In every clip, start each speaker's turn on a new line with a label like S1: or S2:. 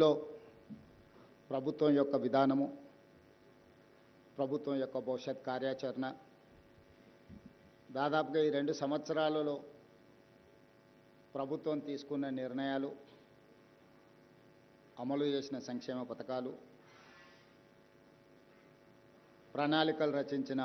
S1: లో ప్రభుత్వం యొక్క విధానము ప్రభుత్వం యొక్క భవిష్యత్ కార్యాచరణ. దాదాపుగా ఈ రెండు సంవత్సరాలలో ప్రభుత్వం తీసుకున్న నిర్ణయాలు అమలు చేసిన సంక్షేమ పథకాలు ప్రణాళికలు రచించిన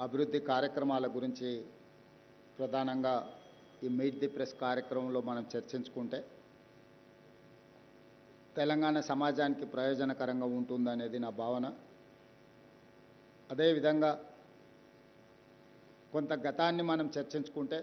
S1: అభివృద్ధి కార్యక్రమాల గురించి ప్రధానంగా ఈ మీట్ ది ప్రెస్ కార్యక్రమంలో మనం చర్చించుకుంటే తెలంగాణ సమాజానికి ప్రయోజనకరంగా ఉంటుందనేది నా భావన. అదేవిధంగా కొంత గతాన్ని మనం చర్చించుకుంటే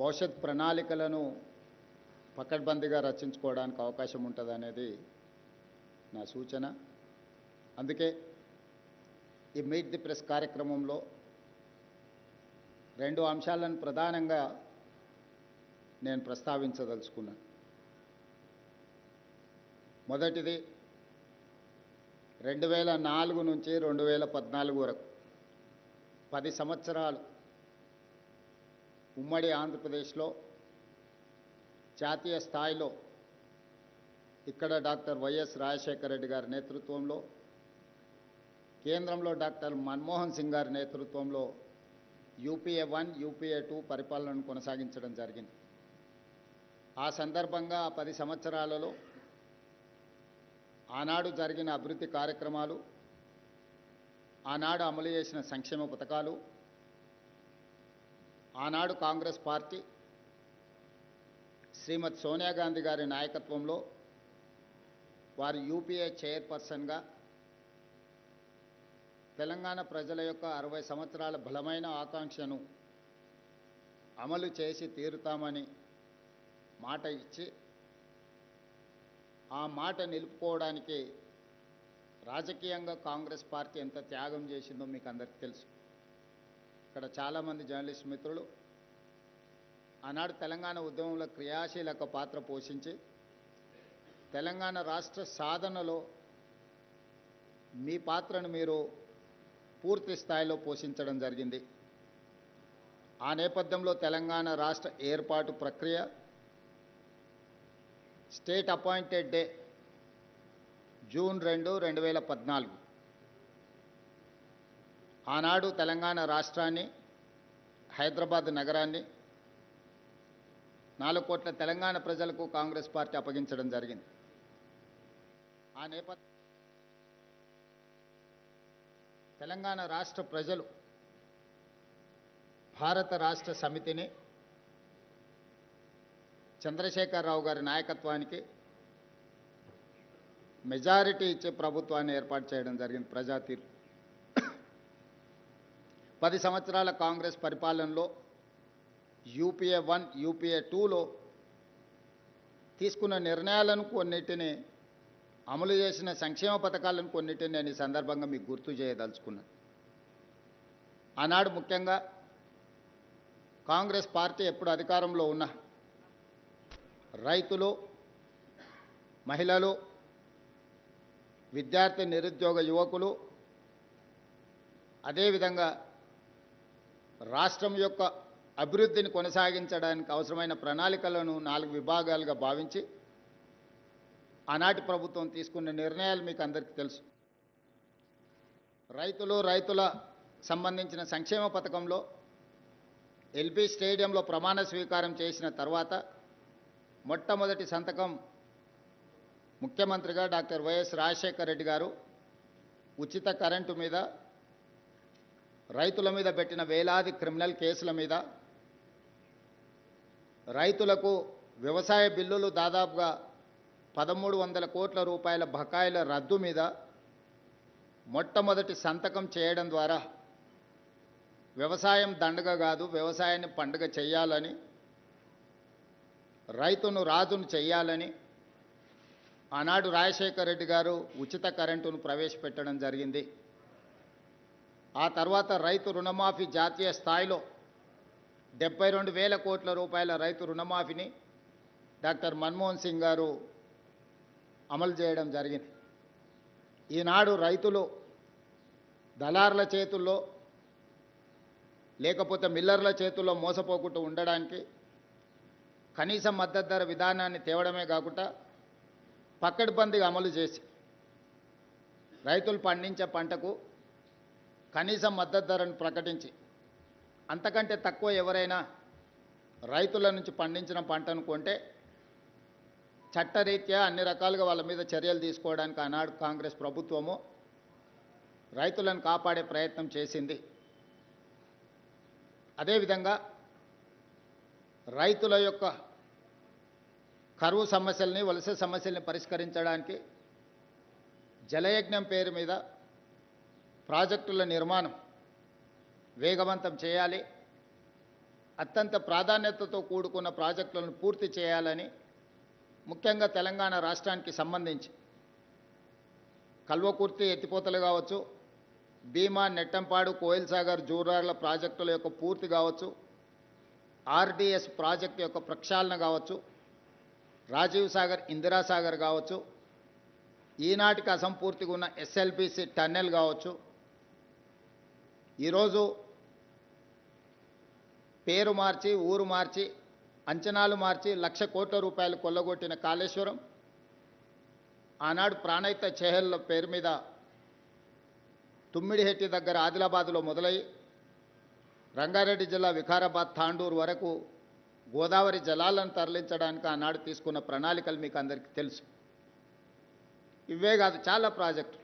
S1: భవిష్యత్ ప్రణాళికలను పకడ్బందీగా రచించుకోవడానికి అవకాశం ఉంటుంది అనేది నా సూచన. అందుకే ఈ మీట్ ది ప్రెస్ కార్యక్రమంలో రెండు అంశాలను ప్రధానంగా నేను ప్రస్తావించదలుచుకున్నాను. మొదటిది రెండు వేల నాలుగు నుంచి రెండు వేల పద్నాలుగు వరకు. పది సంవత్సరాలు ఉమ్మడి ఆంధ్రప్రదేశ్లో జాతీయ స్థాయిలో ఇక్కడ డాక్టర్ వైఎస్ రాజశేఖర రెడ్డి గారి నేతృత్వంలో కేంద్రంలో డాక్టర్ మన్మోహన్ సింగ్ గారి నేతృత్వంలో యూపీఏ వన్ యూపీఏ టూ పరిపాలనను కొనసాగించడం జరిగింది. ఆ సందర్భంగా ఆ పది సంవత్సరాలలో ఆనాడు జరిగిన అభివృద్ధి కార్యక్రమాలు ఆనాడు అమలు చేసిన సంక్షేమ పథకాలు ఆనాడు కాంగ్రెస్ పార్టీ శ్రీమతి సోనియా గాంధీ గారి నాయకత్వంలో వారు యూపీఏ చైర్పర్సన్గా తెలంగాణ ప్రజల యొక్క అరవై సంవత్సరాల బలమైన ఆకాంక్షను అమలు చేసి తీరుతామని మాట ఇచ్చి ఆ మాట నిలుపుకోవడానికి రాజకీయంగా కాంగ్రెస్ పార్టీ ఎంత త్యాగం చేసిందో మీకు అందరికీ తెలుసు. ఇక్కడ చాలామంది జర్నలిస్ట్ మిత్రులు ఆనాడు తెలంగాణ ఉద్యమంలో క్రియాశీలక పాత్ర పోషించి తెలంగాణ రాష్ట్ర సాధనలో మీ పాత్రను మీరు పూర్తి స్థాయిలో పోషించడం జరిగింది. ఆ నేపథ్యంలో తెలంగాణ రాష్ట్ర ఏర్పాటు ప్రక్రియ స్టేట్ అపాయింటెడ్ డే జూన్ రెండు రెండు వేల పద్నాలుగు. ఆనాడు తెలంగాణ రాష్ట్రాన్ని హైదరాబాద్ నగరాన్ని నాలుగు కోట్ల తెలంగాణ ప్రజలకు కాంగ్రెస్ పార్టీ అప్పగించడం జరిగింది. ఆ నేపథ్యం తెలంగాణ రాష్ట్ర ప్రజలు భారత రాష్ట్ర సమితిని చంద్రశేఖరరావు గారి నాయకత్వానికి మెజారిటీ ఇచ్చే ప్రభుత్వాన్ని ఏర్పాటు చేయడం జరిగింది ప్రజా తీర్పు. పది సంవత్సరాల కాంగ్రెస్ పరిపాలనలో యూపీఏ వన్ యూపీఏ టూలో తీసుకున్న నిర్ణయాలను కొన్నిటిని అమలు చేసిన సంక్షేమ పథకాలను కొన్నిటిని నేను ఈ సందర్భంగా మీకు గుర్తు చేయదలుచుకున్నాను ఆనాడు ముఖ్యంగా కాంగ్రెస్ పార్టీ ఎప్పుడు అధికారంలో ఉన్నా రైతులు మహిళలు విద్యార్థి నిరుద్యోగ యువకులు అదేవిధంగా రాష్ట్రం యొక్క అభివృద్ధిని కొనసాగించడానికి అవసరమైన ప్రణాళికలను నాలుగు విభాగాలుగా భావించి ఆనాటి ప్రభుత్వం తీసుకున్న నిర్ణయాలు మీకు అందరికీ తెలుసు. రైతులు రైతుల సంబంధించిన సంక్షేమ పథకంలో ఎల్బీ స్టేడియంలో ప్రమాణ స్వీకారం చేసిన తర్వాత మొట్టమొదటి సంతకం ముఖ్యమంత్రిగా డాక్టర్ వైఎస్ రాజశేఖర రెడ్డి గారు ఉచిత కరెంటు మీద రైతుల మీద పెట్టిన వేలాది క్రిమినల్ కేసుల మీద రైతులకు వ్యవసాయ బిల్లులు దాదాపుగా పదమూడు వందల కోట్ల రూపాయల బకాయిల రద్దు మీద మొట్టమొదటి సంతకం చేయడం ద్వారా వ్యవసాయం దండగ కాదు వ్యవసాయాన్ని పండుగ చేయాలని రైతును రాజును చెయ్యాలని ఆనాడు రాజశేఖర రెడ్డి గారు ఉచిత కరెంటును ప్రవేశపెట్టడం జరిగింది. ఆ తర్వాత రైతు రుణమాఫీ జాతీయ స్థాయిలో డెబ్బై రెండు వేల కోట్ల రూపాయల రైతు రుణమాఫీని డాక్టర్ మన్మోహన్ సింగ్ గారు అమలు చేయడం జరిగింది. ఈనాడు రైతులు దళారుల చేతుల్లో లేకపోతే మిల్లర్ల చేతుల్లో మోసపోకుండా ఉండడానికి కనీస మద్దతు ధర విధానాన్ని తేవడమే కాకుండా పక్కడిబందిగా అమలు చేసి రైతులు పండించే పంటకు కనీసం మద్దతు ధరను ప్రకటించి అంతకంటే తక్కువ ఎవరైనా రైతుల నుంచి పండించిన పంటను కొంటే చట్టరీత్యా అన్ని రకాలుగా వాళ్ళ మీద చర్యలు తీసుకోవడానికి ఆనాడు కాంగ్రెస్ ప్రభుత్వము రైతులను కాపాడే ప్రయత్నం చేసింది. అదేవిధంగా రైతుల యొక్క కరువు సమస్యల్ని వలస సమస్యల్ని పరిష్కరించడానికి జలయజ్ఞం పేరు మీద ప్రాజెక్టుల నిర్మాణం వేగవంతం చేయాలి. అత్యంత ప్రాధాన్యతతో కూడుకున్న ప్రాజెక్టులను పూర్తి చేయాలని ముఖ్యంగా తెలంగాణ రాష్ట్రానికి సంబంధించి కల్వకుర్తి ఎత్తిపోతలు కావచ్చు భీమా నెట్టంపాడు కోయిల్ సాగర్ జూరార్ల ప్రాజెక్టుల యొక్క పూర్తి కావచ్చు ఆర్డిఎస్ ప్రాజెక్టు యొక్క ప్రక్షాళన కావచ్చు రాజీవ్ సాగర్ ఇందిరాసాగర్ కావచ్చు ఈనాటికి అసంపూర్తిగా ఉన్న ఎస్ఎల్బిసి టన్నెల్ కావచ్చు. ఈరోజు పేరు మార్చి ఊరు మార్చి అంచనాలు మార్చి లక్ష కోట్ల రూపాయలు కొల్లగొట్టిన కాళేశ్వరం ఆనాడు ప్రాణయిత చెహెల్ల పేరు మీద తుమ్మిడిహెట్టి దగ్గర ఆదిలాబాదులో మొదలై రంగారెడ్డి జిల్లా వికారాబాద్ తాండూరు వరకు గోదావరి జలాలను తరలించడానికి ఆనాడు తీసుకున్న ప్రణాళికలు మీకు అందరికీ తెలుసు. ఇవే కాదు చాలా ప్రాజెక్టులు.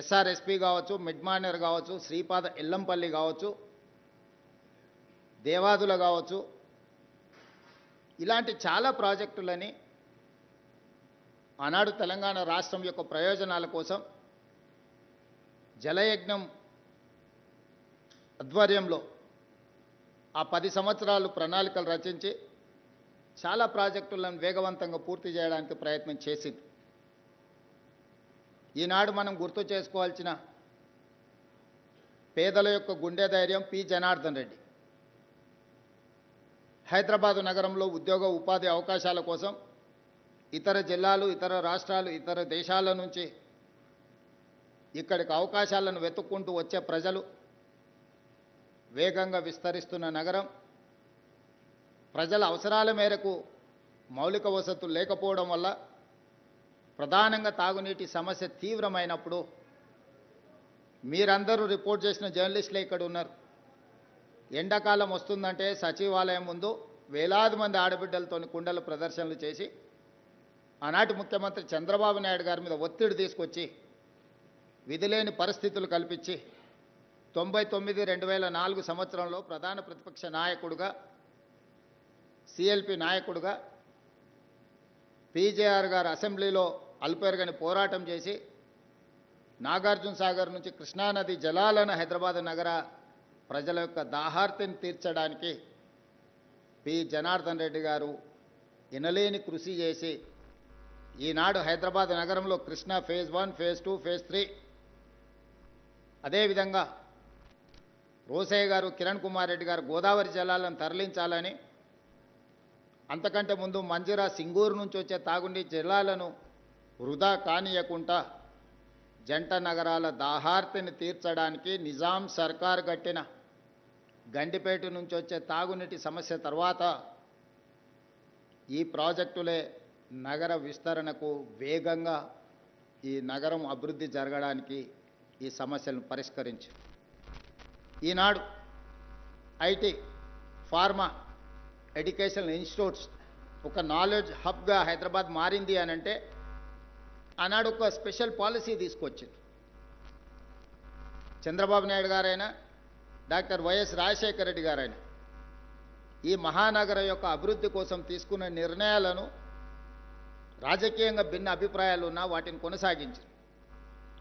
S1: ఎస్ఆర్ఎస్పి కావచ్చు మిడ్మానర్ కావచ్చు శ్రీపాద ఎల్లంపల్లి కావచ్చు దేవాదుల కావచ్చు. ఇలాంటి చాలా ప్రాజెక్టులని ఆనాడు తెలంగాణ రాష్ట్రం యొక్క ప్రయోజనాల కోసం జలయజ్ఞం ఆధ్వర్యంలో ఆ పది సంవత్సరాలు ప్రణాళికలు రచించి చాలా ప్రాజెక్టులను వేగవంతంగా పూర్తి చేయడానికి ప్రయత్నం చేసింది. ఈనాడు మనం గుర్తు చేసుకోవాల్సిన పేదల యొక్క గుండె ధైర్యం పి. జనార్దన్ రెడ్డి. హైదరాబాదు నగరంలో ఉద్యోగ ఉపాధి అవకాశాల కోసం ఇతర జిల్లాలు ఇతర రాష్ట్రాలు ఇతర దేశాల నుంచి ఇక్కడికి అవకాశాలను వెతుక్కుంటూ వచ్చే ప్రజలు వేగంగా విస్తరిస్తున్న నగరం ప్రజల అవసరాల మేరకు మౌలిక వసతులు లేకపోవడం వల్ల ప్రధానంగా తాగునీటి సమస్య తీవ్రమైనప్పుడు మీరందరూ రిపోర్ట్ చేసిన జర్నలిస్టులు ఇక్కడ ఉన్నారు. ఎండాకాలం వస్తుందంటే సచివాలయం ముందు వేలాది మంది ఆడబిడ్డలతో కుండల ప్రదర్శనలు చేసి ఆనాటి ముఖ్యమంత్రి చంద్రబాబు నాయుడు గారి మీద ఒత్తిడి తీసుకొచ్చి విధిలేని పరిస్థితులు కల్పించి తొంభై తొమ్మిది రెండు వేల నాలుగు సంవత్సరంలో ప్రధాన ప్రతిపక్ష నాయకుడుగా సిఎల్పి నాయకుడుగా పీజేఆర్ గారు అసెంబ్లీలో అల్పెరగని పోరాటం చేసి నాగార్జున సాగర్ నుంచి కృష్ణానది జలాలను హైదరాబాద్ నగర ప్రజల యొక్క దాహార్తిని తీర్చడానికి పి. జనార్దన్ రెడ్డి గారు ఇనలేని కృషి చేసి ఈనాడు హైదరాబాద్ నగరంలో Krishna phase one phase two phase three అదేవిధంగా రోసయ్య గారు కిరణ్ కుమార్ రెడ్డి గారు గోదావరి జలాలను తరలించాలని అంతకంటే ముందు మంజిరా సింగూరు నుంచి వచ్చే తాగునీటి జలాలను వృధా కానియకుండా జంట నగరాల దాహార్తిని తీర్చడానికి నిజాం సర్కార్ కట్టిన గండిపేట నుంచి వచ్చే తాగునీటి సమస్య తర్వాత ఈ ప్రాజెక్టులే నగర విస్తరణకు వేగంగా ఈ నగరం అభివృద్ధి జరగడానికి ఈ సమస్యలను పరిష్కరించింది. ఈనాడు ఐటీ ఫార్మా ఎడ్యుకేషనల్ ఇన్స్టిట్యూట్స్ ఒక నాలెడ్జ్ హబ్గా హైదరాబాద్ మారింది అని అంటే ఆనాడు ఒక స్పెషల్ పాలసీ తీసుకొచ్చింది. చంద్రబాబు నాయుడు గారైనా డాక్టర్ వైఎస్ రాజశేఖర రెడ్డి గారైనా ఈ మహానగరం యొక్క అభివృద్ధి కోసం తీసుకున్న నిర్ణయాలను రాజకీయంగా భిన్న అభిప్రాయాలు ఉన్నా వాటిని కొనసాగించారు.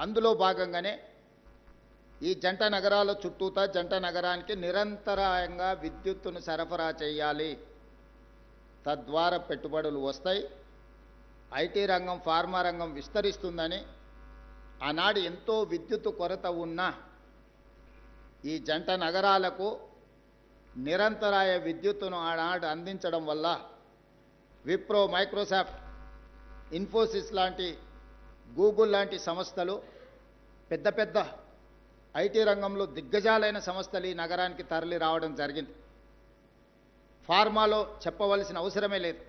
S1: అందులో భాగంగానే ఈ జంట నగరాల చుట్టూతా జంట నగరానికి నిరంతరాయంగా విద్యుత్తును సరఫరా చేయాలి. తద్వారా పెట్టుబడులు వస్తాయి. ఐటీ రంగం ఫార్మా రంగం విస్తరిస్తుందని ఆనాడు ఎంతో విద్యుత్తు కొరత ఉన్నా ఈ జంట నగరాలకు నిరంతరాయ విద్యుత్తును ఆనాడు అందించడం వల్ల విప్రో మైక్రోసాఫ్ట్ ఇన్ఫోసిస్ లాంటి గూగుల్ లాంటి సంస్థలు పెద్ద పెద్ద ఐటీ రంగంలో దిగ్గజాలైన సంస్థలు ఈ నగరానికి తరలి రావడం జరిగింది. ఫార్మాలో చెప్పవలసిన అవసరమే లేదు.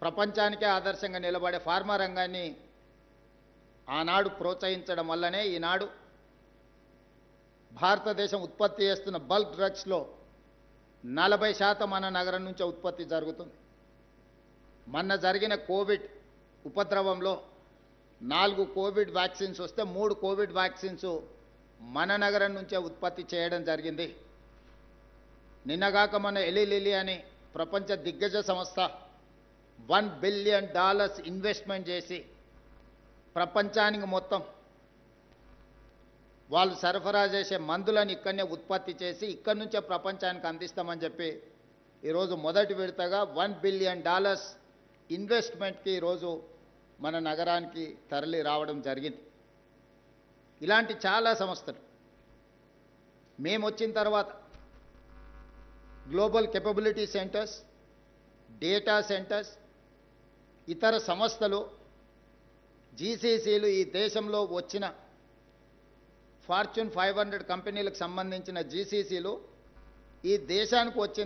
S1: ప్రపంచానికే ఆదర్శంగా నిలబడే ఫార్మా రంగాన్ని ఆనాడు ప్రోత్సహించడం వల్లనే ఈనాడు భారతదేశం ఉత్పత్తి చేస్తున్న బల్క్ డ్రగ్స్లో నలభై శాతం మన నగరం నుంచే ఉత్పత్తి జరుగుతుంది. మొన్న జరిగిన కోవిడ్ ఉపద్రవంలో నాలుగు కోవిడ్ వ్యాక్సిన్స్ వస్తే మూడు కోవిడ్ వ్యాక్సిన్స్ మన నగరం నుంచే ఉత్పత్తి చేయడం జరిగింది. నిన్నగాక మన ఎలి లిలి అని ప్రపంచ దిగ్గజ సంస్థ వన్ బిలియన్ డాలర్స్ ఇన్వెస్ట్మెంట్ చేసి ప్రపంచానికి మొత్తం వాళ్ళు సరఫరా చేసే మందులను ఇక్కడనే ఉత్పత్తి చేసి ఇక్కడి నుంచే ప్రపంచానికి అందిస్తామని చెప్పి ఈరోజు మొదటి విడతగా వన్ బిలియన్ డాలర్స్ ఇన్వెస్ట్మెంట్కి ఈరోజు మన నగరానికి తరలి రావడం జరిగింది. ఇలాంటి చాలా సంస్థలు. మేము వచ్చిన తర్వాత global capability centres data centres ఇతర సంస్థలు జీసీసీలు ఈ దేశంలో వచ్చిన ఫార్చ్యూన్ ఫైవ్ హండ్రెడ్ కంపెనీలకు సంబంధించిన జీసీసీలు ఈ దేశానికి వచ్చిన